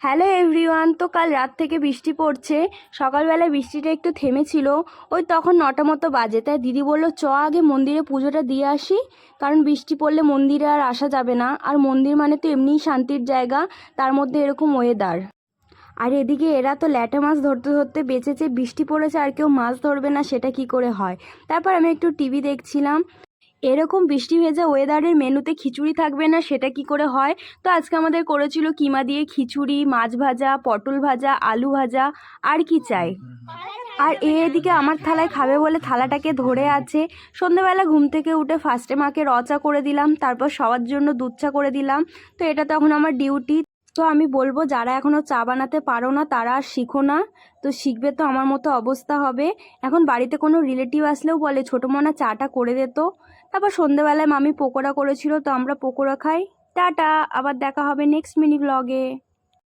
Hello everyone, তো কাল রাত থেকে বৃষ্টি পড়ছে। সকালবেলায় বৃষ্টিটা একটু থেমেছিল। ওই তখন নটা মতো বাজে। তাই দিদি বলল, চ, আগে মন্দিরে পুজোটা দিয়ে আসি। কারণ বৃষ্টি পড়লে মন্দিরে আর আসা যাবে না। আর মন্দির মানে তো এমনিই শান্তির জায়গা। তার মধ্যে এরকম ওয়েদার আর এদিকে এরা তো ল্যাটা মাছ ধরতে ধরতে বেঁচেছে। বৃষ্টি পড়েছে, আর কেউ মাছ ধরবে না, সেটা কি করে হয়? তারপর আমি একটু টিভি দেখছিলাম। এরকম বৃষ্টি ভেজা ওয়েদারের মেনুতে খিচুড়ি থাকবে না, সেটা কি করে হয়? তো আজকে আমাদের করেছিল কিমা দিয়ে খিচুড়ি, মাছ ভাজা, পটল ভাজা, আলু ভাজা, আর কি চাই? আর এদিকে আমার থালায় খাবে বলে থালাটাকে ধরে আছে। সন্ধেবেলা ঘুম থেকে উঠে ফার্স্টে মাকে রচা করে দিলাম, তারপর সবার জন্য দুধ চা করে দিলাম। তো এটা তখন আমার ডিউটি তো আমি বলব, যারা এখনও চা বানাতে পারো না, তারা আর শিখো না। তো শিখবে তো আমার মতো অবস্থা হবে। এখন বাড়িতে কোনো রিলেটিভ আসলেও বলে, ছোটো মনা, চাটা করে দিত তারপর সন্ধেবেলায় মামি পকোড়া করেছিল, তো আমরা পকোড়া খাই। টাটা, আবার দেখা হবে নেক্সট মিনি ব্লগে।